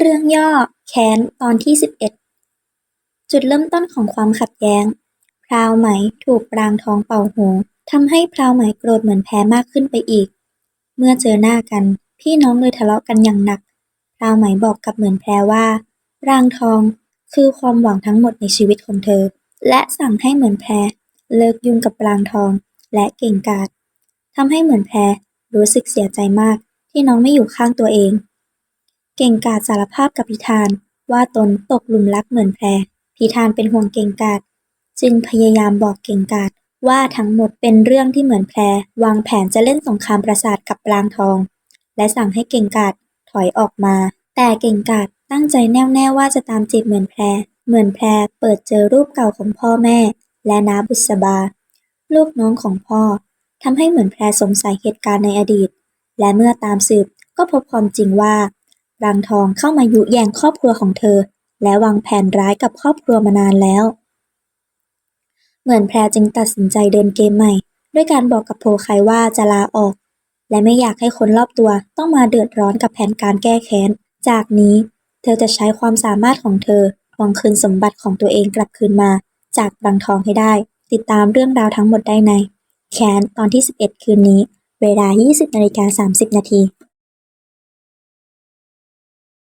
เรื่องย่อ แค้น ตอนที่ 11 จุดเริ่มต้นของความขัดแย้ง พราวไหมถูกปรางทองเป่าหูทำให้พราวไหมโกรธเหมือนแพ้มากขึ้นไปอีก เมื่อเจอหน้ากัน พี่น้องเลยทะเลาะกันอย่างหนัก พราวไหมบอกกับเหมือนแพรว่าปรางทองคือความหวังทั้งหมดในชีวิตของเธอ และสั่งให้เหมือนแพรเลิกยุ่งกับปรางทองและเก่งกาจทำให้เหมือนแพรรู้สึกเสียใจมากที่น้องไม่อยู่ข้างตัวเอง เก่งกาจสารภาพกับพิธาน ว่าตนตกหลุมรักเหมือนแพร พิธานเป็นห่วงเก่งกาจจึงพยายามบอกเก่งกาจว่าทั้งหมดเป็นเรื่องที่เหมือนแพร วางแผนจะเล่นสงครามประสาทกับปรางทอง และสั่งให้เก่งกาจถอยออกมา แต่เก่งกาจตั้งใจแน่วแน่ว่าจะตามจีบเหมือนแพร เหมือนแพรเปิดเจอรูปเก่าของพ่อแม่ และน้าบุษบา ลูกน้องของพ่อทำให้เหมือนแพรสงสัยเหตุการณ์ในอดีต และเมื่อตามสืบก็พบความจริงว่า รางทองเข้ามายุแยงครอบครัวของเธอ และวางแผนร้ายกับครอบครัวมานานแล้ว เหมือนแพรจึงตัดสินใจเดินเกมใหม่ ด้วยการบอกกับโพไคว่าจะลาออก และไม่อยากให้คนรอบตัวต้องมาเดือดร้อนกับแผนการแก้แค้น จากนี้เธอจะใช้ความสามารถของเธอทวงคืนสมบัติของตัวเองกลับคืนมา จากรางทองให้ได้ ติดตามเรื่องราวทั้งหมดได้ใน แค้นตอนที่ 11 คืนนี้ เวลา 20นาฬิกา30 นาที